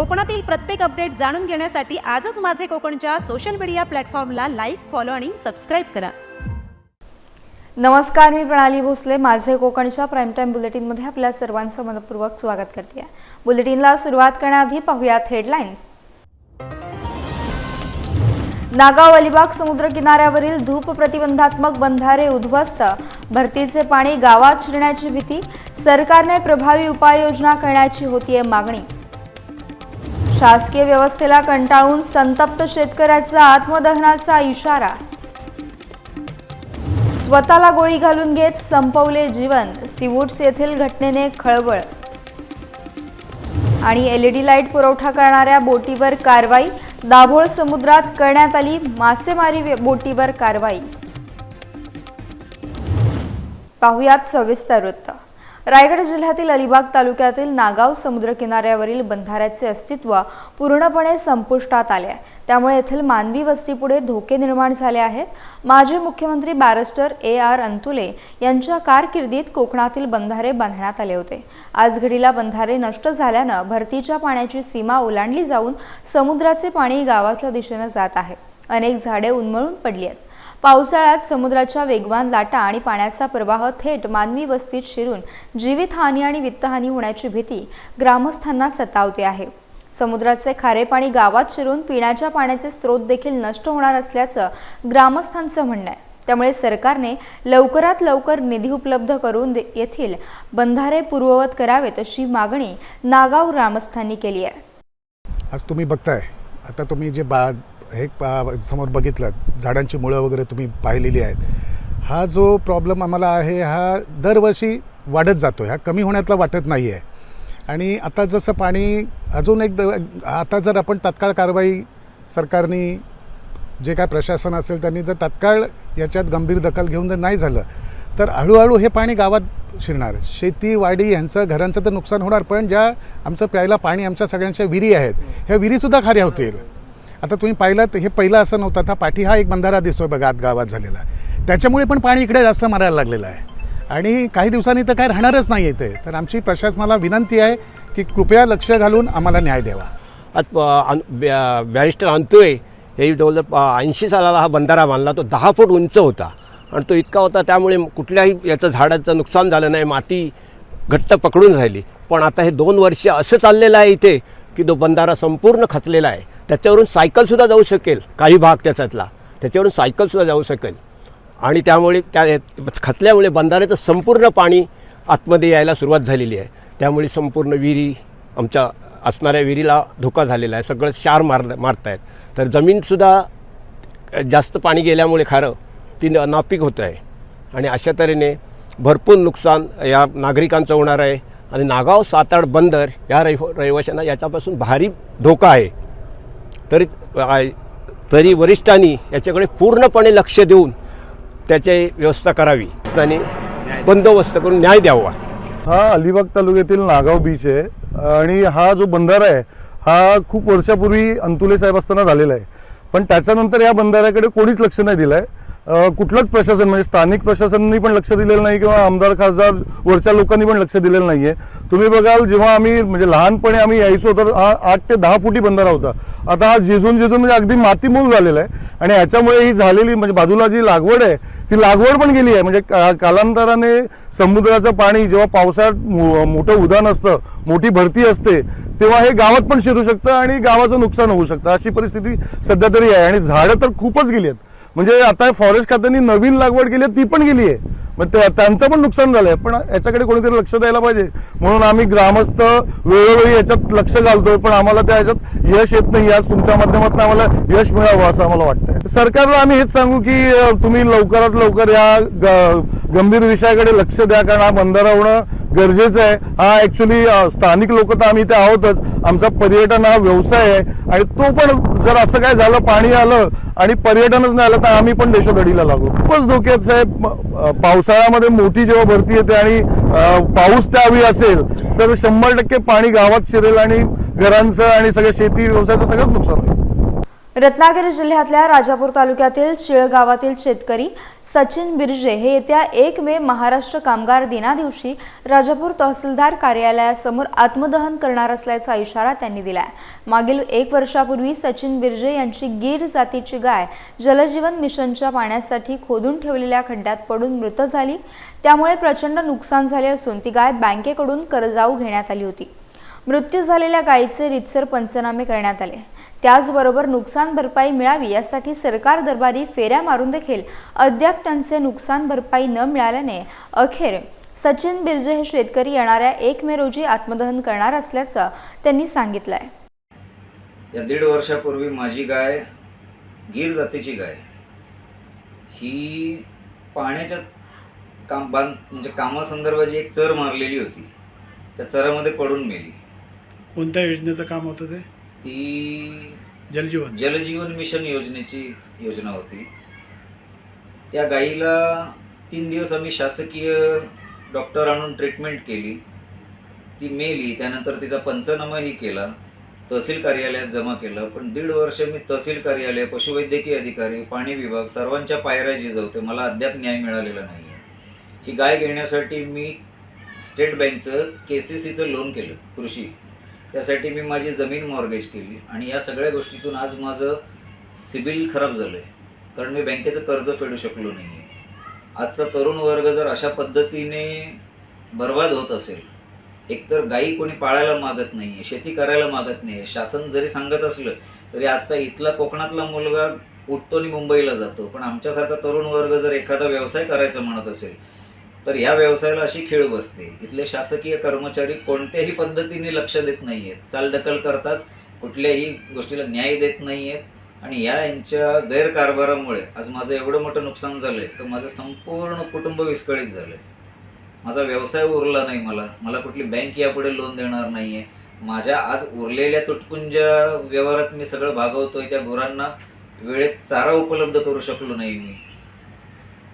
कोकणातील प्रत्येक अपडेट जाणून घेण्यासाठी आजच माझे कोकणच्या सोशल मीडिया प्लॅटफॉर्मला लाईक फॉलो आणि सबस्क्राईब करा. नमस्कार मी प्रणाली भोसले. माझे कोकणच्या प्राईम टाईम बुलेटिनमध्ये आपल्या सर्वांचं मनपूर्वक स्वागत करते. बुलेटिनला सुरुवात करण्याआधी पाहूयात हेडलाईन्स नागाव अलिबाग समुद्र किनाऱ्यावरील धूप प्रतिबंधात्मक बंधारे उद्ध्वस्त. भरतीचे पाणी गावात शिरण्याची भीती. सरकारने प्रभावी उपाययोजना करण्याची होतीये मागणी. शासकीय व्यवस्थेला कंटाळून संतप्त शेतकऱ्याचा आत्मदहनाचा इशारा. स्वतःला गोळी घालून घेत संपवले जीवन सिवूट्स येथील घटनेने खळबळ. आणि एलईडी लाइट पुरवठा करणाऱ्या बोटीवर कारवाई दाभोळ समुद्रात करण्यात आली मासेमारी बोटीवर कारवाई. पाहुयात सविस्तर वृत्त. रायगड जिल्ह्यातील अलिबाग तालुक्यातील नागाव समुद्र किनाऱ्यावरील बंधाऱ्याचे अस्तित्व पूर्णपणे संपुष्टात आले आहे. त्यामुळे येथील मानवी वस्तीपुढे धोके निर्माण झाले आहेत. माजी मुख्यमंत्री बॅरिस्टर ए आर अंतुले यांच्या कारकिर्दीत कोकणातील बंधारे बांधण्यात आले होते. आज घडीला बंधारे नष्ट झाल्यानं भरतीच्या पाण्याची सीमा ओलांडली जाऊन समुद्राचे पाणी गावाच्या दिशेनं जात आहे. अनेक झाडे उन्मळून पडली आहेत. पावसाळ्यात समुद्राच्या वेगवान लाटा आणि पाण्याचा प्रवाह थेट मानवी वस्तीत शिरून जीवितहानी आणि वित्तहानी होण्याची भीती ग्रामस्थांना सतावते आहे. समुद्राचे खारे पाणी गावात शिरून पिण्याच्या पाण्याचे स्रोत देखील नष्ट होणार असल्याचं ग्रामस्थांचं म्हणणं आहे. त्यामुळे सरकारने लवकरात लवकर निधी उपलब्ध करून दे- येथील बंधारे पूर्ववत करावेत अशी मागणी नागाव ग्रामस्थांनी केली आहे. आज तुम्ही बघताय. आता तुम्ही जे बा हे पा- समोर बघितलं झाडांची मुळं वगैरे तुम्ही पाहिलेली आहेत. हा जो प्रॉब्लेम आम्हाला आहे हा दरवर्षी वाढत जातो हा कमी होण्यातला वाटत नाही आहे आणि आता जसं पाणी अजून एक द आता जर आपण तात्काळ कारवाई सरकारने जे काय प्रशासन असेल त्यांनी जर तात्काळ याच्यात गंभीर दखल घेऊन जर नाही झालं तर हळूहळू हे पाणी गावात शिरणार. शेती वाडी यांचं घरांचं तर नुकसान होणार पण ज्या आमचं प्यायला पाणी आमच्या सगळ्यांच्या विहिरी आहेत ह्या विहिरीसुद्धा खाऱ्या होतील. आता तुम्ही पाहिलं तर हे पहिलं असं नव्हतं. आता पाठी हा एक बंधारा दिसतोय बघा आत गावात झालेला. त्याच्यामुळे पण पाणी इकडे जास्त मारायला लागलेलं आहे. आणि काही दिवसांनी तर काय राहणारच नाही इथे. तर आमची प्रशासनाला विनंती आहे की कृपया लक्ष घालून आम्हाला न्याय द्यावा. आता बॅरिस्टर अंतुळे हे जवळजवळ ऐंशी सालाला हा बंधारा बांधला. तो दहा फूट उंच होता. आणि तो इतका होता त्यामुळे कुठल्याही याचं झाडाचं नुकसान झालं नाही. माती घट्ट पकडून राहिली. पण आता हे दोन वर्ष असं चाललेलं आहे इथे. की तो बंधारा संपूर्ण खचलेला आहे. त्याच्यावरून सायकलसुद्धा जाऊ शकेल काही भाग त्याच्यातला. त्याच्यावरून सायकलसुद्धा जाऊ शकेल. आणि त्यामुळे त्या खचल्यामुळे बंधाऱ्याचं संपूर्ण पाणी आतमध्ये यायला सुरुवात झालेली आहे. त्यामुळे संपूर्ण विहिरी आमच्या असणाऱ्या विहिरीला धोका झालेला आहे. सगळं क्षार मार मारत आहेत तर जमीनसुद्धा जास्त पाणी गेल्यामुळे खारं ती न- नापीक होत आहे. आणि अशा तऱ्हेने भरपूर नुकसान या नागरिकांचं होणार आहे. आणि नागाव साताड बंदर या रहिव रहिवाशांना याच्यापासून भारी धोका आहे. तरी तरी वरिष्ठांनी याच्याकडे पूर्णपणे लक्ष देऊन त्याची व्यवस्था करावी. बंदोबस्त करून न्याय द्यावा. हा अलिबाग तालुक्यातील नागाव बीच आहे. आणि हा जो बंधारा आहे हा खूप वर्षापूर्वी अंतुले साहेब असताना झालेला आहे. पण त्याच्यानंतर या बंधाऱ्याकडे कोणीच लक्ष नाही दिलं आहे कुठलंच प्रशासन म्हणजे स्थानिक प्रशासनाने पण लक्ष दिलेलं नाही किंवा आमदार खासदार वरच्या लोकांनी पण लक्ष दिलेलं नाही आहे तुम्ही बघाल जेव्हा आम्ही म्हणजे लहानपणी आम्ही यायचो तर हा आठ ते दहा फुटी बंधारा होता. आता हा जिजून झिजून म्हणजे अगदी मातीमूल झालेला आहे. आणि याच्यामुळे ही झालेली म्हणजे बाजूला जी लागवड आहे ती लागवड पण गेली आहे. म्हणजे का- कालांतराने समुद्राचं पाणी जेव्हा पावसाळ्यात मो- मोठं उदान असतं मोठी भरती असते तेव्हा हे गावात पण शिरू शकतं आणि गावाचं नुकसान होऊ शकतं. अशी परिस्थिती सध्या तरी आहे. आणि झाडं तर खूपच गेली आहेत. म्हणजे आता फॉरेस्ट खात्याने नवीन लागवड केली आहे ती पण गेली आहे. मग त्या- त्यांचं पण नुकसान झालंय पण याच्याकडे कोणीतरी लक्ष द्यायला पाहिजे. म्हणून आम्ही ग्रामस्थ वेळोवेळी याच्यात लक्ष घालतोय पण आम्हाला त्या याच्यात यश येत नाही. आज तुमच्या माध्यमातून आम्हाला यश मिळावं असं आम्हाला वाटतंय. सरकारला आम्ही हेच सांगू की तुम्ही लवकरात लवकर या ग- गंभीर विषयाकडे लक्ष द्या कारण हा बंधारा होणं गरजेचं आहे. हा ॲक्च्युली स्थानिक लोक तर आम्ही इथे आहोतच. आमचा पर्यटन हा व्यवसाय आहे. आणि तो पण जर असं काय झालं पाणी आलं आणि पर्यटनच नाही आलं तर आम्ही पण देशोधडीला लागू. खूपच धोक्यात साहेब पावसाळ्यामध्ये मोठी जेव्हा भरती येते आणि पाऊस त्यावेळी असेल तर शंभर टक्के पाणी गावात शिरेल आणि घरांचं आणि सगळ्या शेती व्यवसायाचं सगळंच नुकसान होईल. रत्नागिरी जिल्ह्यातल्या राजापूर तालुक्यातील शिळ गावातील शेतकरी सचिन बिर्जे हे येत्या एक मे महाराष्ट्र कामगार दिना दिवशी राजापूर तहसीलदार कार्यालयासमोर आत्मदहन करणार असल्याचा इशारा त्यांनी दिलाय. मागील एक वर्षापूर्वी सचिन बिर्जे यांची गीर जातीची गाय जलजीवन मिशनच्या पाण्यासाठी खोदून ठेवलेल्या खड्ड्यात पडून मृत झाली. त्यामुळे प्रचंड नुकसान झाले असून ती गाय बँकेकडून कर्जाऊ घेण्यात आली होती. मृत्यू झालेल्या गायीचे रितसर पंचनामे करण्यात आले. त्याचबरोबर नुकसान भरपाई मिळावी यासाठी सरकार दरबारी फेऱ्या मारून देखील अद्याप त्यांचे नुकसान भरपाई न मिळाल्याने अखेर सचिन बिर्जे हे शेतकरी येणाऱ्या एक मे रोजी आत्मदहन करणार असल्याचं त्यांनी सांगितलंय. या दीड वर्षापूर्वी माझी गाय गीर जातीची गाय ही पाण्याच्या काम बांध म्हणजे कामासंदर्भाची एक चर मारलेली होती त्या चरामध्ये पडून मेली. कोणत्या योजनेचं काम होतं ते? ती जलजीवन. जलजीवन मिशन योजनेची योजना होती. त्या गाईला तीन दिवस आम्ही शासकीय डॉक्टर आणून ट्रीटमेंट केली. ती मेली त्यानंतर तिचा पंचनामाही केला. तहसील कार्यालयात जमा केलं. पण दीड वर्ष मी तहसील कार्यालय पशुवैद्यकीय अधिकारी पाणी विभाग सर्वांच्या पायऱ्या जिजवते. मला अद्याप न्याय मिळालेला नाही आहे ही गाय घेण्यासाठी मी स्टेट बँकचं के सी सीचं लोन केलं कृषी. त्यासाठी मी माझी जमीन मॉर्गेज केली. आणि या सगळ्या गोष्टीतून आज माझं सिबिल खराब झालं आहे कारण मी बँकेचं कर्ज फेडू शकलो नाही आहे आजचा तरुण वर्ग जर अशा पद्धतीने बर्बाद होत असेल एकतर गाई कोणी पाळायला मागत नाही आहे शेती करायला मागत नाही आहे शासन जरी सांगत असलं तरी आजचा इथला कोकणातला मुलगा उठतो आणि मुंबईला जातो. पण आमच्यासारखा तरुण वर्ग जर एखादा व्यवसाय करायचा म्हणत असेल तर या व्यवसायाला अशी खेळ बसते. इथले शासकीय कर्मचारी कोणत्याही पद्धतीने लक्ष देत नाही आहेत चालढकल करतात कुठल्याही गोष्टीला न्याय देत नाही आहेत आणि या यांच्या गैरकारभारामुळे आज माझं एवढं मोठं नुकसान झालं आहे तर माझं संपूर्ण कुटुंब विस्कळीत झालं आहे माझा व्यवसाय उरला नाही मला. मला कुठली बँक यापुढे लोन देणार नाही आहे माझ्या आज उरलेल्या तुटपुंज्या व्यवहारात मी सगळं भागवतोय. त्या गुरांना वेळेत चारा उपलब्ध करू शकलो नाही मी.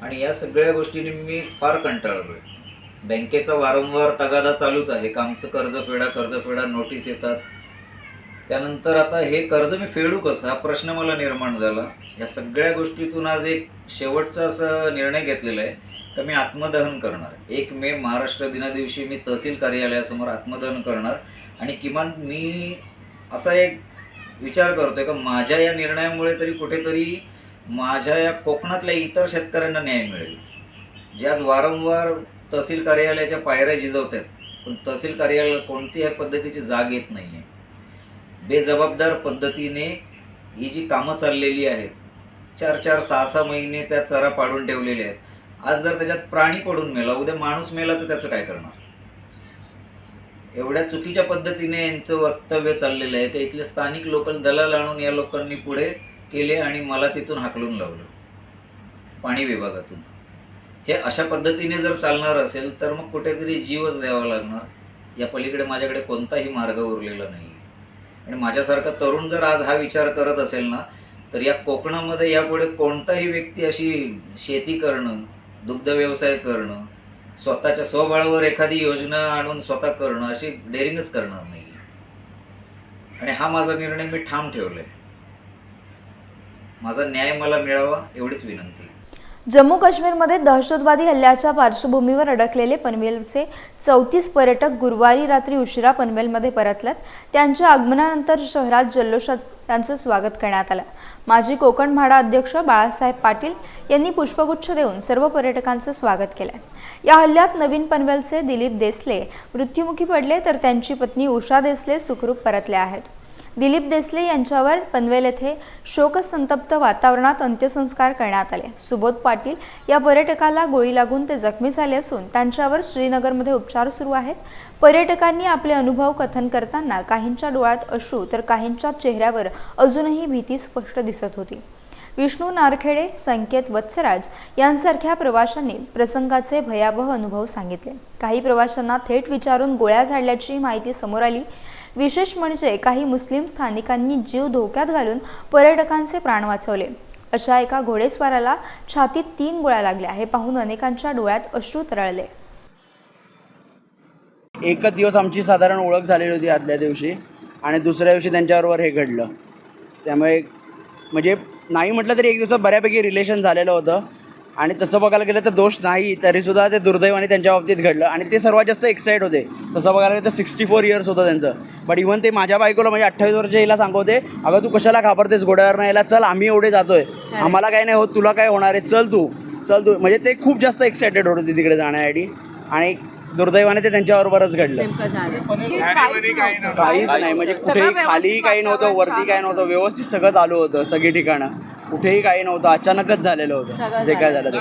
आणि या सगळ्या गोष्टीने मी फार कंटाळलोय. बँकेचा वारंवार तगादा चालूच आहे. का आमचं कर्ज फेडा कर्ज फेडा नोटीस येतात. त्यानंतर आता हे कर्ज मी फेडू कसं? हा प्रश्न मला निर्माण झाला. या सगळ्या गोष्टीतून आज एक शेवटचा असा निर्णय घेतलेला आहे का मी आत्मदहन करणार. एक मे महाराष्ट्र दिना दिवशी मी तहसील कार्यालयासमोर आत्मदहन करणार आणि किमान मी असा एक विचार करतोय का माझ्या या निर्णयामुळे तरी कुठेतरी माझ्या या कोकणातल्या इतर शेतकऱ्यांना न्याय मिळेल. जे आज वारंवार तहसील कार्यालयाच्या पायऱ्या झिजवत आहेत पण तहसील कार्यालयाला कोणत्याही पद्धतीची जाग येत नाही आहे बेजबाबदार पद्धतीने ही जी कामं चाललेली आहेत चार चार सहा सहा महिने त्या चरा पाडून ठेवलेले आहेत. आज जर त्याच्यात प्राणी पडून मेला उद्या माणूस मेला तर त्याचं काय करणार? एवढ्या चुकीच्या पद्धतीने यांचं वक्तव्य चाललेलं आहे की इथले स्थानिक लोकल दलाल आणून या लोकांनी पुढे केले आणि मला तिथून हाकलून लावलं. पाणी विभागातून. हे अशा पद्धतीने जर चालणार असेल तर मग कुठेतरी जीवच द्यावा लागणार. या पलीकडे माझ्याकडे कोणताही मार्ग उरलेला नाही आणि माझ्यासारखा तरुण जर आज हा विचार करत असेल ना तर या कोकणामध्ये यापुढे कोणताही व्यक्ती अशी शेती करणं दुग्ध व्यवसाय करणं स्वतःच्या स्वबळावर एखादी योजना आणून स्वतः करणं अशी डेअरिंगच करणार नाही आणि हा माझा निर्णय मी ठाम ठेवलाय. माझा न्याय मला मिळावा एवढीच विनंती. जम्मू काश्मीरमध्ये दहशतवादी हल्ल्याच्या पार्श्वभूमीवर अडकलेले पनवेलचे चौतीस पर्यटक गुरुवारी रात्री उशिरा पनवेलमध्ये परतलेत त्यांच्या आगमनानंतर शहरात जल्लोषात त्यांचं स्वागत करण्यात आलं. माजी कोकण म्हाडा अध्यक्ष बाळासाहेब पाटील यांनी पुष्पगुच्छ देऊन सर्व पर्यटकांचं स्वागत केलं. या हल्ल्यात नवीन पनवेलचे दिलीप देसले मृत्युमुखी पडले तर त्यांची पत्नी उषा देसले सुखरूप परतल्या आहेत. दिलीप देसले यांच्यावर पनवेल येथे शोकसंतप्त वातावरणात अंत्यसंस्कार करण्यात आले. सुबोध पाटील या पर्यटकाला गोळी लागून ते जखमी झाले असून त्यांच्यावर श्रीनगरमध्ये उपचार सुरू आहेत. पर्यटकांनी आपले अनुभव कथन करताना काहींच्या डोळ्यात अश्रू तर काहींच्या चेहऱ्यावर अजूनही भीती स्पष्ट दिसत होती. विष्णू नारखेडे संकेत वत्सराज यांसारख्या प्रवाशांनी प्रसंगाचे भयावह अनुभव सांगितले. काही प्रवाशांना थेट विचारून गोळ्या झाडल्याची माहिती समोर आली. विशेष म्हणजे काही मुस्लिम स्थानिकांनी जीव धोक्यात घालून पर्यटकांचे प्राण वाचवले. अशा एका घोडेस्वाराला छातीत तीन गोळ्या लागल्या. हे पाहून अनेकांच्या डोळ्यात अश्रू तरळले. एकच दिवस आमची साधारण ओळख झालेली होती आदल्या दिवशी आणि दुसऱ्या दिवशी त्यांच्याबरोबर हे घडलं. त्यामुळे म्हणजे नाही म्हटलं तरी एक दिवसात बऱ्यापैकी रिलेशन झालेलं होतं. आणि तसं बघायला गेलं तर दोष नाही तरीसुद्धा ते दुर्दैवाने त्यांच्या बाबतीत घडलं. आणि ते सर्वात जास्त एक्साइट होते. तसं बघायला गेलं तर सिक्स्टी फोर इयर्स होतं त्यांचं. बट इव्हन ते माझ्या बायकोला म्हणजे अठ्ठावीस वर्षाच्या हिला सांगवते अगं तू कशाला घाबरतेस? घोड्यावर यायला. चल आम्ही एवढे जातोय. आम्हाला काय नाही होत तुला काय होणार आहे? चल तू. चल तू. म्हणजे ते खूप जास्त एक्सायटेड होते तिकडे जाण्यासाठी आणि दुर्दैवाने ते त्यांच्याबरोबरच घडलं. नेमकं झालं. काहीच नाही म्हणजे कुठेही खाली काही नव्हतं वरती काही नव्हतं व्यवस्थित सगळं चालू होतं सगळी ठिकाणं. कुठेही काही नव्हतं अचानकच झालेलं होतं. जे काय झालं ते.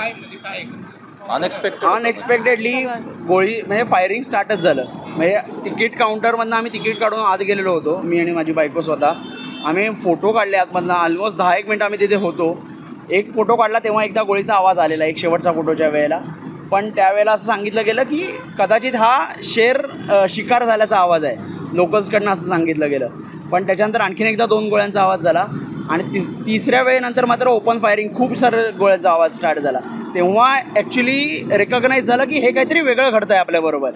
अनएक्सपेक्टेडली गोळी म्हणजे फायरिंग स्टार्टच झालं. म्हणजे तिकीट काउंटरमधनं आम्ही तिकीट काढून आत गेलेलो होतो मी आणि माझी बायको स्वतः. आम्ही फोटो काढले आतमधनं. ऑलमोस्ट दहा एक मिनटं आम्ही तिथे होतो. एक फोटो काढला तेव्हा एकदा गोळीचा आवाज आलेला एक शेवटचा फोटोच्या वेळेला. पण त्यावेळेला असं सांगितलं गेलं की कदाचित हा शेर शिकार झाल्याचा आवाज आहे. लोकल्सकडनं असं सांगितलं गेलं. पण त्याच्यानंतर आणखीन एकदा दोन गोळ्यांचा आवाज झाला आणि ति तिसऱ्या वेळेनंतर मात्र ओपन फायरिंग खूप सारे गोळ्यांचा आवाज स्टार्ट झाला. तेव्हा ॲक्च्युली रेकग्नाईज झालं की हे काहीतरी वेगळं घडतं आहे आपल्याबरोबर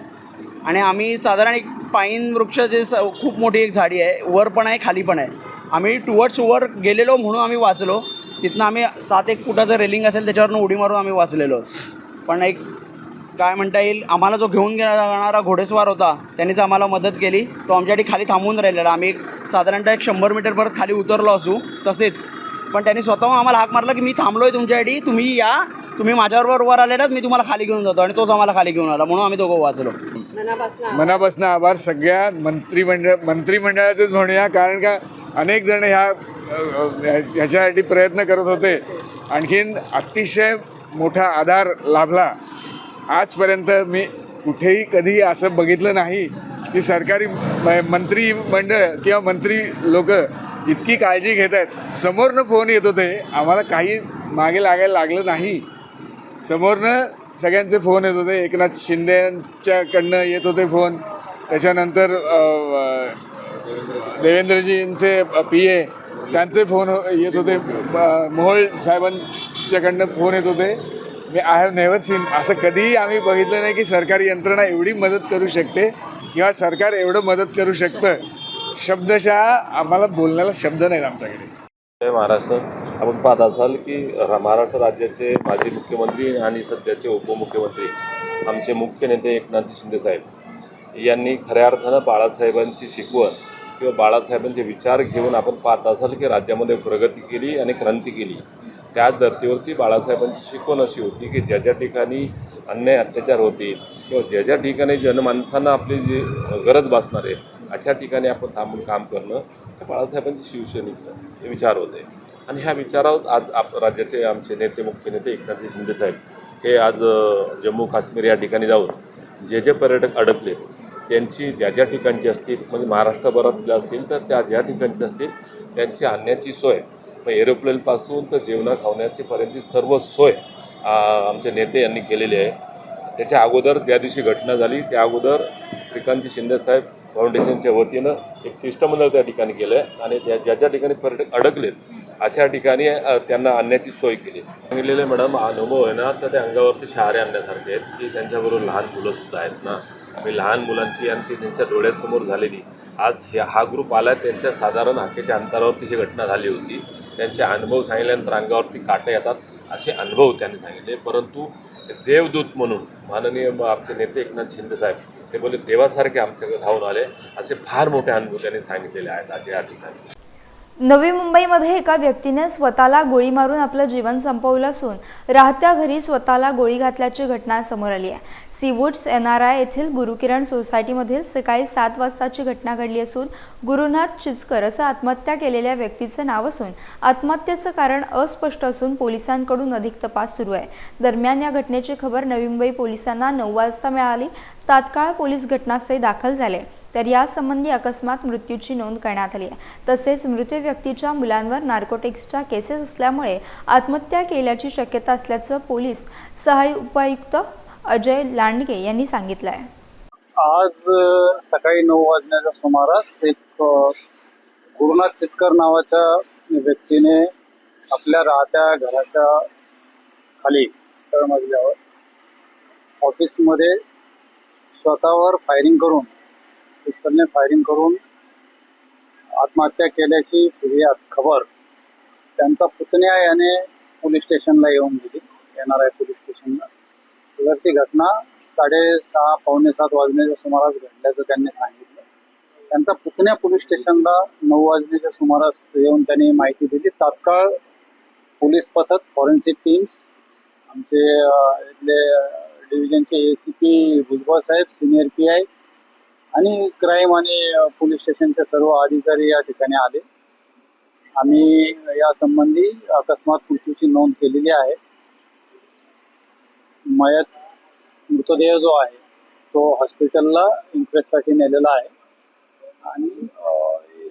आणि आम्ही साधारण एक पाईन वृक्ष जे स खूप मोठी एक झाडी आहे वर पण आहे खाली पण आहे. आम्ही टुवर्ड्स वर गेलेलो म्हणून आम्ही वाचलो. तिथनं आम्ही सात एक फुटाचं रेलिंग असेल त्याच्यावरनं उडी मारून आम्ही वाचलेलो. पण एक काय म्हणता येईल आम्हाला जो घेऊन गेला जाणारा घोडेस्वार होता त्यांनीच आम्हाला मदत केली. तो आमच्यासाठी खाली थांबून राहिलेला. आम्ही एक साधारणतः एक शंभर मीटर परत खाली उतरलो असू तसेच. पण त्यांनी स्वतःहून आम्हाला हाक मारला की मी थांबलो आहे तुमच्यासाठी तुम्ही या. तुम्ही माझ्याबरोबर वर आलेलात मी तुम्हाला खाली घेऊन जातो. आणि तोच आम्हाला खाली घेऊन आला. म्हणून आम्ही दोघं वाचलो. मनापासून आभार. सगळ्या मंत्रिमंडळ मंत्रिमंडळाचेच म्हणूया कारण का अनेक जण ह्या ह्याच्यासाठी प्रयत्न करत होते. आणखीन अतिशय मोठा आधार लाभला. आजपर्यंत मी कुठेही कधी असं बघितलं नाही की सरकारी म- मंत्रिमंडळ किंवा मंत्री लोक इतकी काळजी घेत आहेत. समोरनं फोन येत होते. आम्हाला काही मागे लागायला लागलं नाही. समोरनं सगळ्यांचे फोन येत होते. एकनाथ शिंदेच्याकडनं येत होते फोन. त्याच्यानंतर देवेंद्रजींचे पी ए त्यांचे फोन येत होते. मोहळ साहेबां च्याकडनं फोन येत होते. मी आय हॅव नेवर सीन असं कधीही आम्ही बघितलं नाही की सरकारी यंत्रणा एवढी मदत करू शकते किंवा सरकार एवढं मदत करू शकतं. शब्दशः आम्हाला बोलण्याला शब्द नाहीत आमच्याकडे. महाराष्ट्र. आपण पाहत असाल की महाराष्ट्र राज्याचे माजी मुख्यमंत्री आणि सध्याचे उपमुख्यमंत्री आमचे मुख्य नेते एकनाथजी शिंदेसाहेब यांनी खऱ्या अर्थानं बाळासाहेबांची शिकवण किंवा बाळासाहेबांचे विचार घेऊन आपण पाहत असाल की राज्यामध्ये प्रगती केली आणि क्रांती केली. त्याच धर्तीवरती बाळासाहेबांची शिकवण अशी होती की ज्या ज्या ठिकाणी अन्याय अत्याचार होतील किंवा ज्या ज्या ठिकाणी जनमानसांना आपली जी गरज भासणार आहे अशा ठिकाणी आपण थांबून काम करणं हे बाळासाहेबांची शिवसैनिक हे विचार होते. आणि ह्या विचारावर आज आप राज्याचे आमचे नेते मुख्य नेते एकनाथजी शिंदे साहेब हे आज जम्मू काश्मीर या ठिकाणी जाऊन जे जे पर्यटक अडकले त्यांची ज्या ज्या ठिकाणची असतील म्हणजे महाराष्ट्रभरातल्या असतील तर त्या ज्या ठिकाणची असतील त्यांची आणण्याची सोय मग एरोप्लेनपासून तर जेवणा खावण्याची पर्यंत सर्व सोय आमचे नेते यांनी केलेली आहे. त्याच्या अगोदर ज्या दिवशी घटना झाली त्या अगोदर श्रीकांतजी शिंदेसाहेब फाउंडेशनच्या वतीनं एक शिष्टमंडळ त्या ठिकाणी केलं आहे आणि त्या ज्या ज्या ठिकाणी पर्यटक अडकलेत अशा ठिकाणी त्यांना आणण्याची सोय केली. सांगितलेले मॅडम हा अनुभव आहे ना तर त्या अंगावरती शहारे आणण्यासारखे आहेत की त्यांच्याबरोबर लहान मुलंसुद्धा आहेत ना. आणि लहान मुलांची आणि ती त्यांच्या डोळ्यासमोर झालेली. आज ह्या हा ग्रुप आला त्यांच्या साधारण हाकेच्या अंतरावरती ही घटना झाली होती. त्यांचे अनुभव सांगितल्यानंतर अंगावरती काटे येतात असे अनुभव त्यांनी सांगितले. परंतु देवदूत म्हणून माननीय आमचे नेते एकनाथ शिंदे साहेब ते बोलले देवासारखे आमच्याकडे धावून आले. असे फार मोठे अनुभव त्यांनी सांगितलेले आहेत आज या ठिकाणी. नवी मुंबईमध्ये एका व्यक्तीने स्वतःला गोळी मारून आपलं जीवन संपवलं असून राहत्या घरी स्वतःला गोळी घातल्याची घटना समोर आली आहे. सीवूड्स एन आर आय येथील गुरुकिरण सोसायटीमधील सकाळी सात वाजताची घटना घडली असून गुरुनाथ चिचकर असं आत्महत्या केलेल्या व्यक्तीचं नाव असून आत्महत्येचं कारण अस्पष्ट असून पोलिसांकडून अधिक तपास सुरू आहे. दरम्यान या घटनेची खबर नवी मुंबई पोलिसांना नऊ वाजता मिळाली. तात्काळ पोलीस घटनास्थळी दाखल झाले. तर यासंबंधी अकस्मात मृत्यूची नोंद करण्यात आली आहे. तसेच मृत व्यक्तीच्या मुलांवर नार्कोटिक्सच्या केसेस असल्यामुळे आत्महत्या केल्याची शक्यता असल्याचं पोलीस सहाय्य उपायुक्त अजय लांडगे यांनी सांगितलं आहे आज सकाळी नऊ वाजण्याच्या सुमारास एक अ, गुरुनाथ नावाच्या व्यक्तीने आपल्या राहत्या घराच्या खाली तळमजल्यावर ऑफिसमध्ये स्वतःवर फायरिंग करून पिस्तलने फायरिंग करून आत्महत्या केल्याची फिर्याद खबर त्यांचा पुतण्या याने पोलीस स्टेशनला येऊन दिली. येणार आहे पोलीस स्टेशनला. तर ती घटना साडेसहा पावणे सात वाजण्याच्या सुमारास घडल्याचं त्यांनी सांगितलं. त्यांचा पुतण्या पोलीस स्टेशनला नऊ वाजण्याच्या सुमारास येऊन त्यांनी माहिती दिली. तात्काळ पोलीस पथक फॉरेन्सिक टीम्स आमचे इथले डिव्हिजनचे ए सी पी भुजबळ साहेब सिनियर पी आय आणि क्राईम आणि पोलीस स्टेशनचे सर्व अधिकारी या ठिकाणी आले. आम्ही या संबंधी अकस्मात मृत्यूची नोंद केलेली आहे. मयत मृतदेह जो आहे तो हॉस्पिटलला इन्क्वेस्टसाठी नेलेला आहे. आणि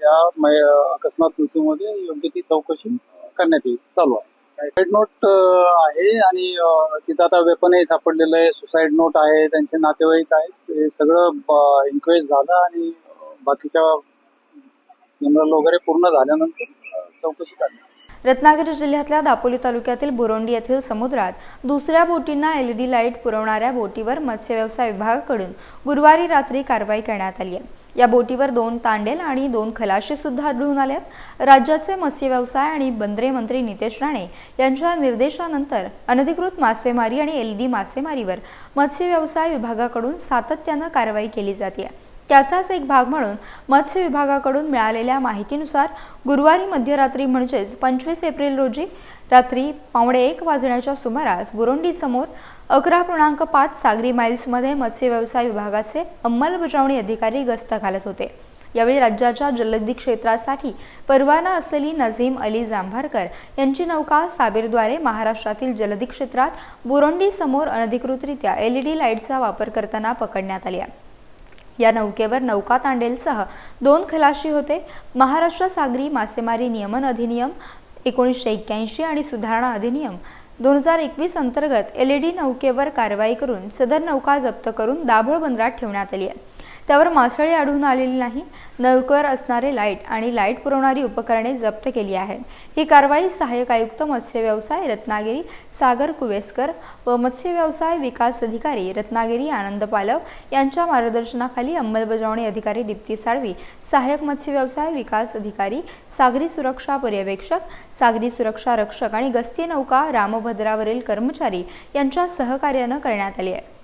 या अकस्मात मृत्यूमध्ये योग्य ती चौकशी करण्यात येईल. चालू आहे. सुसाईड नोट आहे आणि तिथं आता वेपनही सापडलेलं आहे. सुसाईड नोट आहे त्यांचे नातेवाईक आहेत. हे सगळं इन्क्वेस्ट झालं आणि बाकीच्या जनरल वगैरे पूर्ण झाल्यानंतर चौकशी काढली रत्नागिरी जिल्ह्यातल्या दापोली तालुक्यातील बुरोंडी येथील समुद्रात दुसऱ्या बोटींना एलईडी लाइट पुरवणाऱ्या बोटीवर मत्स्य व्यवसाय विभागाकडून गुरुवारी रात्री कारवाई करण्यात आली आहे. या बोटीवर दोन तांडेल आणि दोन खलाशीसुद्धा आढळून आल्यात राज्याचे मत्स्य व्यवसाय आणि बंदरे मंत्री नितेश राणे यांच्या निर्देशानंतर अनधिकृत मासेमारी आणि एलईडी मासेमारीवर मत्स्य व्यवसाय विभागाकडून सातत्यानं कारवाई केली जाते. त्याचाच एक भाग म्हणून मत्स्य विभागाकडून मिळालेल्या माहितीनुसार गुरुवारी मध्यरात्री म्हणजेच पंचवीस एप्रिल रोजी रात्री पावणे एक वाजण्याच्या सुमारास बुरुंडीसमोर अकरा पूर्णांक पाच सागरी माईल्समध्ये मत्स्य व्यवसाय विभागाचे अंमलबजावणी अधिकारी गस्त घालत होते. यावेळी राज्याच्या जलदी क्षेत्रासाठी परवाना असलेली नझीम अली जांभारकर यांची नौका साबीरद्वारे महाराष्ट्रातील जलदी क्षेत्रात बुरोंडी समोर अनधिकृतरित्या एलईडी लाईटचा वापर करताना पकडण्यात आली आहे. या नौकेवर नौका तांडेलसह दोन खलाशी होते. महाराष्ट्र सागरी मासेमारी नियमन अधिनियम एकोणीसशे एक्क्याऐंशी आणि सुधारणा अधिनियम दोन हजार एकवीस अंतर्गत एल ई डी नौकेवर कारवाई करून सदर नौका जप्त करून दाभोळ बंदरात ठेवण्यात आली आहे. त्यावर मासळी आढळून आलेली नाही. नौकेवर असणारे लाइट आणि लाइट पुरवणारी उपकरणे जप्त केली आहेत. ही कारवाई सहाय्यक आयुक्त मत्स्य व्यवसाय रत्नागिरी सागर कुवेसकर व मत्स्य व्यवसाय विकास अधिकारी रत्नागिरी आनंद पालव यांच्या मार्गदर्शनाखाली अंमलबजावणी अधिकारी दीप्ती साळवी सहाय्यक मत्स्य व्यवसाय विकास अधिकारी सागरी सुरक्षा पर्यवेक्षक सागरी सुरक्षा रक्षक आणि गस्ती नौका रामभद्रावरील कर्मचारी यांच्या सहकार्यानं करण्यात आली आहे.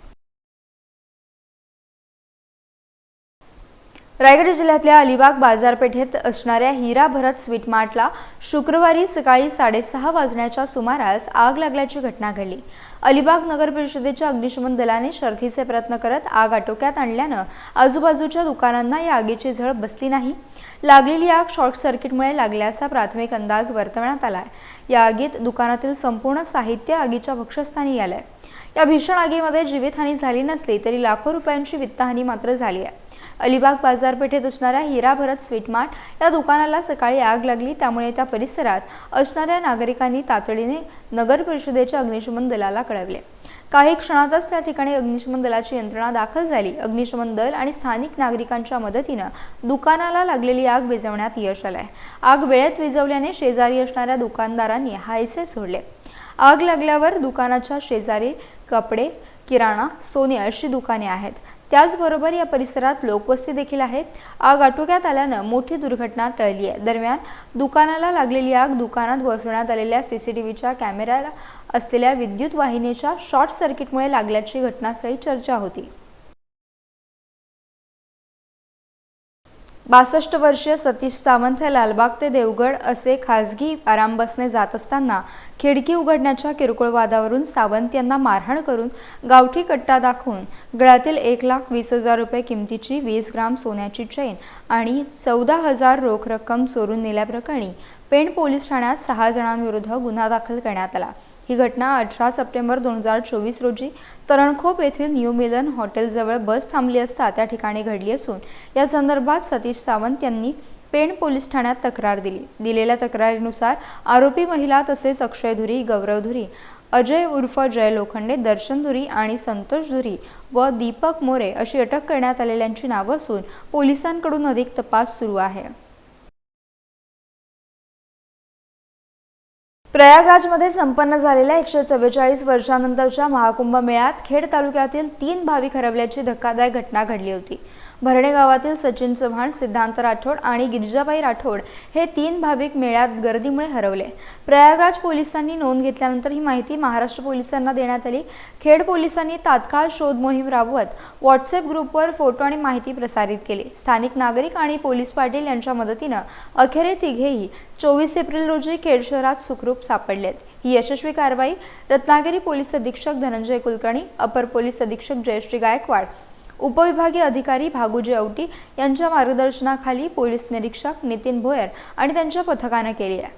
रायगड जिल्ह्यातल्या अलिबाग बाजारपेठेत असणाऱ्या हिरा भरत स्वीट मार्टला शुक्रवारी सकाळी साडेसहा वाजण्याच्या सुमारास आग लागल्याची घटना घडली. अलिबाग नगर परिषदेच्या अग्निशमन दलाने शर्थीचे प्रयत्न करत आग आटोक्यात आणल्यानं आजूबाजूच्या दुकानांना या आगीची झळ बसली नाही. लागलेली आग शॉर्ट सर्किटमुळे लागल्याचा प्राथमिक अंदाज वर्तवण्यात आलाय. या आगीत दुकानातील संपूर्ण साहित्य आगीच्या भक्षस्थानी आलंय. या भीषण आगीमध्ये जीवितहानी झाली नसली तरी लाखो रुपयांची वित्तहानी मात्र झाली आहे. अलिबाग बाजारपेठेत असणाऱ्या हिरा भरत स्वीट मार्ट या दुकानाला सकाळी आग लागली. त्यामुळे त्या परिसरात असणाऱ्या नागरिकांनी तातडीने नगर परिषदेच्या अग्निशमन दलाला कळवले. काही क्षणातच त्या ठिकाणी अग्निशमन दलाची यंत्रणा दाखल झाली. अग्निशमन दल आणि स्थानिक नागरिकांच्या मदतीनं दुकानाला लागलेली आग विझवण्यात यश आलंय. आग वेळेत विझवल्याने शेजारी असणाऱ्या दुकानदारांनी हायसे सोडले. आग लागल्यावर दुकानाच्या शेजारी कपडे किराणा सोने अशी दुकाने आहेत. त्याचबरोबर या परिसरात लोकवस्ती देखील आहे. आग आटोक्यात आल्यानं मोठी दुर्घटना टळली आहे. दरम्यान दुकानाला लागलेली आग दुकानात बसवण्यात आलेल्या सीसीटीव्हीच्या कॅमेऱ्याला असलेल्या विद्युत वाहिनीच्या शॉर्ट सर्किटमुळे लागल्याची घटनास्थळी चर्चा होती. बासष्ट वर्षीय सतीश सावंत हे लालबाग ते देवगड असे खासगी आराम बसने जात असताना खिडकी उघडण्याच्या किरकोळ वादावरून सावंत यांना मारहाण करून गावठी कट्टा दाखवून गळ्यातील एक लाख वीस हजार रुपये किमतीची वीस ग्राम सोन्याची चैन आणि चौदा हजार रोख रक्कम चोरून नेल्याप्रकरणी पेण पोलीस ठाण्यात सहा जणांविरुद्ध गुन्हा दाखल करण्यात आला. ही घटना अठरा सप्टेंबर दोन हजार चोवीस रोजी तरणखोप येथील न्यू मिलन हॉटेलजवळ बस थांबली असता त्या ठिकाणी घडली असून या संदर्भात सतीश सावंत यांनी पेण पोलीस ठाण्यात तक्रार दिली. दिलेल्या तक्रारीनुसार आरोपी महिला तसेच अक्षय धुरी गौरव धुरी अजय उर्फ जय लोखंडे दर्शन धुरी आणि संतोष धुरी व दीपक मोरे अशी अटक करण्यात आलेल्यांची नावं असून पोलिसांकडून अधिक तपास सुरू आहे. प्रयागराजमध्ये संपन्न झालेल्या एकशे चव्वेचाळीस वर्षानंतरच्या महाकुंभ मेळ्यात खेड तालुक्यातील तीन भाविक हरवल्याची धक्कादायक घटना घडली होती. भरणे गावातील सचिन चव्हाण सिद्धांत राठोड आणि गिरिजाबाई राठोड हे तीन भाविक मेळ्यात गर्दीमुळे हरवले. प्रयागराज पोलिसांनी नोंद घेतल्यानंतर ही माहिती महाराष्ट्र पोलिसांना देण्यात आली. खेड पोलिसांनी तात्काळ शोध मोहीम राबवत व्हॉट्सअप ग्रुपवर फोटो आणि माहिती प्रसारित केली. स्थानिक नागरिक आणि पोलीस पाटील यांच्या मदतीनं अखेर तिघेही चोवीस एप्रिल रोजी खेड शहरात सुखरूप सापडलेत. ही यशस्वी कारवाई रत्नागिरी पोलीस अधीक्षक धनंजय कुलकर्णी अपर पोलीस अधीक्षक जयश्री गायकवाड उपविभागीय अधिकारी भागुजी औटी यांच्या मार्गदर्शनाखाली पोलीस निरीक्षक नितीन भोयर आणि त्यांच्या पथकानं केली आहे.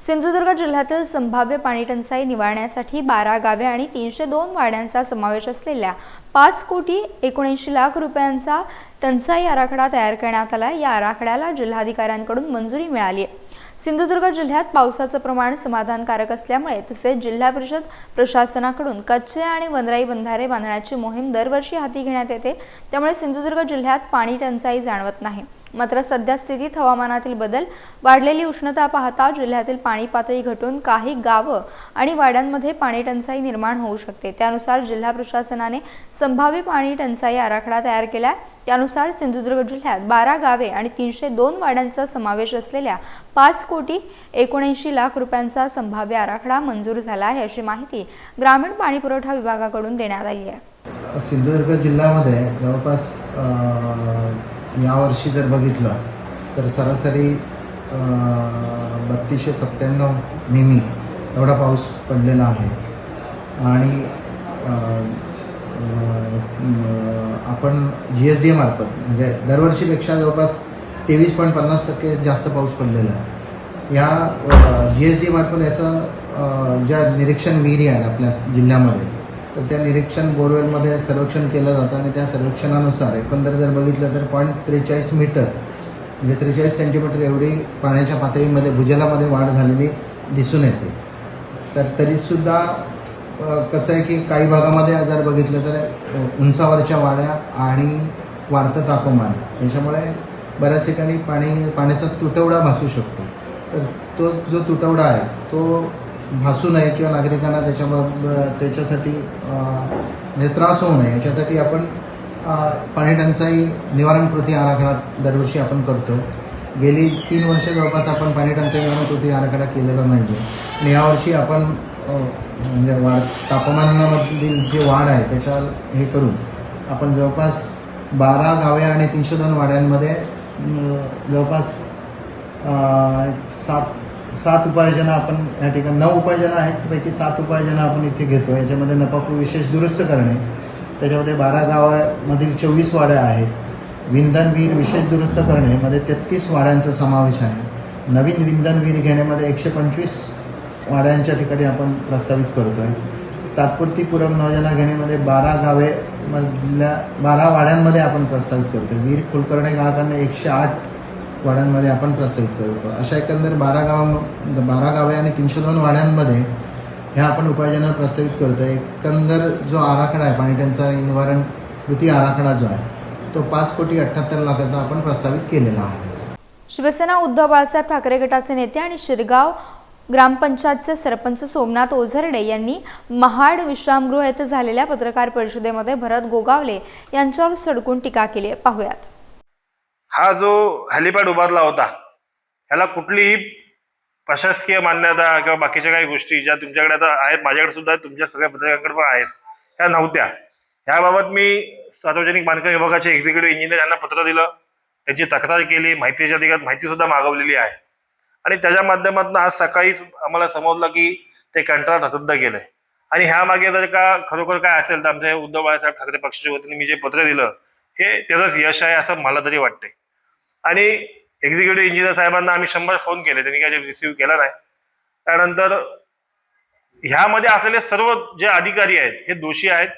सिंधुदुर्ग जिल्ह्यातील संभाव्य पाणीटंचाई निवारण्यासाठी बारा गावे आणि तीनशे दोन वाड्यांचा समावेश असलेल्या पाच कोटी एकोणऐंशी लाख रुपयांचा टंचाई आराखडा तयार करण्यात आला या आराखड्याला जिल्हाधिकाऱ्यांकडून मंजुरी मिळाली आहे. सिंधुदुर्ग जिल्ह्यात पावसाचं प्रमाण समाधानकारक असल्यामुळे तसेच जिल्हा परिषद प्रशासनाकडून कच्चे आणि वनराई बंधारे बांधण्याची मोहीम दरवर्षी हाती घेण्यात येते त्यामुळे सिंधुदुर्ग जिल्ह्यात पाणी टंचाई जाणवत नाही. मात्र सध्या स्थितीत हवामानातील बदल वाढलेली उष्णता पाहता जिल्ह्यातील पाणी पातळी घटून काही गावं आणि वाड्यांमध्ये पाणी टंचाई निर्माण होऊ शकते. त्यानुसार जिल्हा प्रशासनाने संभाव्य पाणी टंचाई आराखडा तयार केला त्यानुसार सिंधुदुर्ग जिल्ह्यात बारा गावे आणि तीनशे दोन वाड्यांचा समावेश असलेल्या पाच कोटी एकोणऐंशी लाख रुपयांचा संभाव्य आराखडा मंजूर झाला आहे अशी माहिती ग्रामीण पाणीपुरवठा विभागाकडून देण्यात आली आहे. सिंधुदुर्ग जिल्ह्यामध्ये जवळपास यावर्षी जर बघितलं तर सरासरी बत्तीसशे सत्त्याण्णव मिमी एवढा पाऊस पडलेला आहे. आणि आपण जी एस डी एमार्फत म्हणजे दरवर्षीपेक्षा जवळपास तेवीस पॉईंट पन्नास टक्के जास्त पाऊस पडलेला आहे. या जी एस डी मार्फत याचं ज्या निरीक्षण विहिरी आहेत आपल्या जिल्ह्यामध्ये तर त्या निरीक्षण बोरवेलमध्ये सर्वेक्षण केलं जातं आणि त्या सर्वेक्षणानुसार एकंदर जर बघितलं तर पॉईंट त्रेचाळीस मीटर म्हणजे त्रेचाळीस सेंटीमीटर एवढी पाण्याच्या पातळीमध्ये भूजलामध्ये वाढ झालेली दिसून येते. तर तरीसुद्धा कसं आहे की काही भागामध्ये जर बघितलं तर उंचावरच्या वाड्या आणि वाढतं तापमान याच्यामुळे बऱ्याच ठिकाणी पाणी पाण्याचा तुटवडा भासू शकतो. तर तो जो तुटवडा आहे तो भासू नये किंवा नागरिकांना त्याच्याबाब त्याच्यासाठी म्हणजे त्रास होऊ नये. याच्यासाठी आपण पाणी टंचाई निवारण कृती आराखडा दरवर्षी आपण करतो. गेली तीन वर्ष जवळपास आपण पाणी टंचाई निवारण कृती आराखडा केलेला नाही आहे आणि यावर्षी आपण म्हणजे वाढ तापमानामधील जे वाढ आहे त्याच्या हे करून आपण जवळपास बारा गावे आणि तीनशे दोन वाड्यांमध्ये जवळपास सात सात उपाययोजना आपण या ठिकाणी नऊ उपाययोजना आहेत त्यापैकी सात उपाययोजना आपण इथे घेतो. याच्यामध्ये नपापूर विशेष दुरुस्त करणे. त्याच्यामध्ये बारा गावामधील चोवीस वाड्या आहेत. विंधनवीर विशेष दुरुस्त करणे मध्ये तेहतीस वाड्यांचा समावेश आहे. नवीन विंधनवीर घेण्यामध्ये एकशे पंचवीस वाड्यांच्या ठिकाणी आपण प्रस्तावित करतो आहे तात्पुरती पूरक योजना घेण्यामध्ये बारा गावे मधल्या बारा वाड्यांमध्ये आपण प्रस्तावित करतो वीर कुलकर्णी गावाकडनं एकशे आठ वाड्यांमध्ये आपण प्रसारित करतो. अशा एकंदर बारा गावा बारा गावे आणि तीनशे दोन वाड्यांमध्ये ह्या आपण उपाययोजना प्रस्तावित करतो एकंदर जो आराखडा आहे पाणी टंचाई निवारण कृती आराखडा जो आहे तो पाच कोटी अठ्ठ्याहत्तर लाखाचा आपण प्रस्तावित केलेला आहे. शिवसेना उद्धव बाळासाहेब ठाकरे गटाचे नेते आणि शिरगाव ग्रामपंचायतचे सरपंच सोमनाथ ओझरडे यांनी महाड विश्रामगृह येथे झालेल्या पत्रकार परिषदेमध्ये भरत गोगावले यांच्यावर सडकून टीका केली पाहूयात. हा जो हॅलिपॅड उभारला होता ह्याला कुठलीही प्रशासकीय मान्यता किंवा बाकीच्या काही गोष्टी ज्या तुमच्याकडे आता आहेत माझ्याकडे सुद्धा तुमच्या सगळ्या पत्रकारांकडे पण आहेत ह्या नव्हत्या. ह्याबाबत मी सार्वजनिक बांधकाम विभागाचे एक्झिक्युटिव्ह इंजिनियर यांना पत्र दिलं त्यांची तक्रार केली माहितीच्या अधिकारात माहिती सुद्धा मागवलेली आहे. आणि त्याच्या माध्यमातून आज सकाळीच आम्हाला समजलं की ते कंत्राट रद्द केलं आणि ह्या मागे जर का खरोखर काय असेल तर आमच्या उद्धव बाळासाहेब ठाकरे पक्षाच्या वतीने मी जे पत्र दिलं हे त्याचंच यश आहे असं मला तरी वाटतंय. आणि एक्झिक्युटिव्ह इंजिनियर साहेबांना आम्ही शंभर फोन केले. त्यांनी काही रिसिव्ह केला नाही. त्यानंतर ह्यामध्ये असलेले सर्व जे अधिकारी आहेत हे दोषी आहेत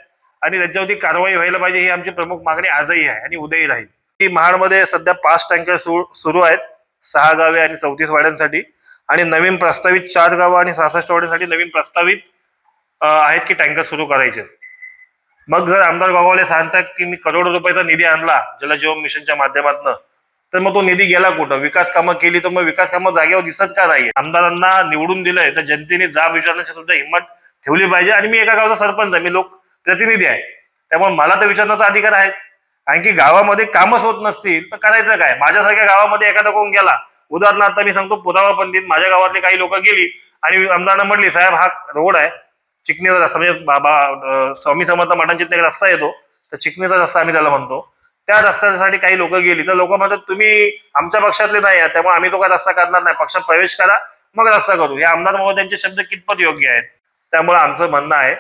आणि त्याच्यावरती कारवाई व्हायला पाहिजे ही आमची प्रमुख मागणी आजही आहे आणि उद्याही राहील. की महाडमध्ये सध्या पाच टँकर सुरू आहेत. सहा गावे आणि चौतीस वाड्यांसाठी आणि नवीन प्रस्तावित चार गावं आणि सहासष्ट वाड्यांसाठी नवीन प्रस्तावित आहेत की टँकर सुरू करायचे. मग जर आमदार गोगावले सांगतात की मी करोडो रुपयाचा निधी आणला जलजीवन मिशनच्या माध्यमातून तर मग तो निधी गेला कुठं? विकास कामं केली तर मग विकास कामं जागेवर दिसत का नाही आमदारांना निवडून दिलंय तर जनतेने जाब विचारण्याची सुद्धा हिंमत ठेवली पाहिजे. आणि मी एका गावचा सरपंच आहे. मी लोक प्रतिनिधी आहे. त्यामुळे मला तर विचारण्याचा अधिकार आहे आणखी गावामध्ये कामच होत नसतील तर करायचं काय? माझ्यासारख्या गावामध्ये एखादा कोण गेला? उदाहरणार्थ मी सांगतो पुरावा पंडित माझ्या गावातले काही लोक गेली आणि आमदारांना म्हटली साहेब हा रोड आहे. चिकणीचा रस्ता म्हणजे बाबा स्वामी समर्थ मठांची एक रस्ता येतो. तर चिकणीचा रस्ता आम्ही त्याला म्हणतो. त्या रस्त्यासाठी काही लोक गेली. तर लोक म्हणतात तुम्ही आमच्या पक्षातले नाही आहात त्यामुळे आम्ही तो काय रस्ता करणार नाही. पक्षात प्रवेश करा मग रस्ता करू. हे आमदार महोदयांचे शब्द कितपत योग्य आहेत? त्यामुळे आमचं म्हणणं आहे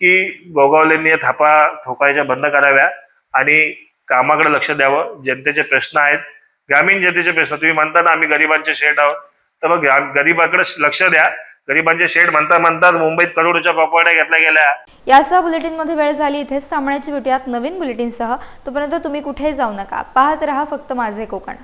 की गोगावलेंनी थापा ठोकायच्या बंद कराव्या आणि कामाकडे लक्ष द्यावं. जनतेचे प्रश्न आहेत. ग्रामीण जनतेचे प्रश्न. तुम्ही म्हणता ना आम्ही गरिबांचे शेठ आहोत. तर मग गरिबाकडे लक्ष द्या. गरिबांचे शेड म्हणता म्हणतात मुंबईत करोडोच्या पापवाड्या घेतल्या गेल्या. यासह बुलेटिनमध्ये वेळ झाली इथेच थांबण्याची भेटूयात नवीन बुलेटिनसह. तोपर्यंत तुम्ही कुठेही जाऊ नका. पाहत रहा फक्त माझे कोकण.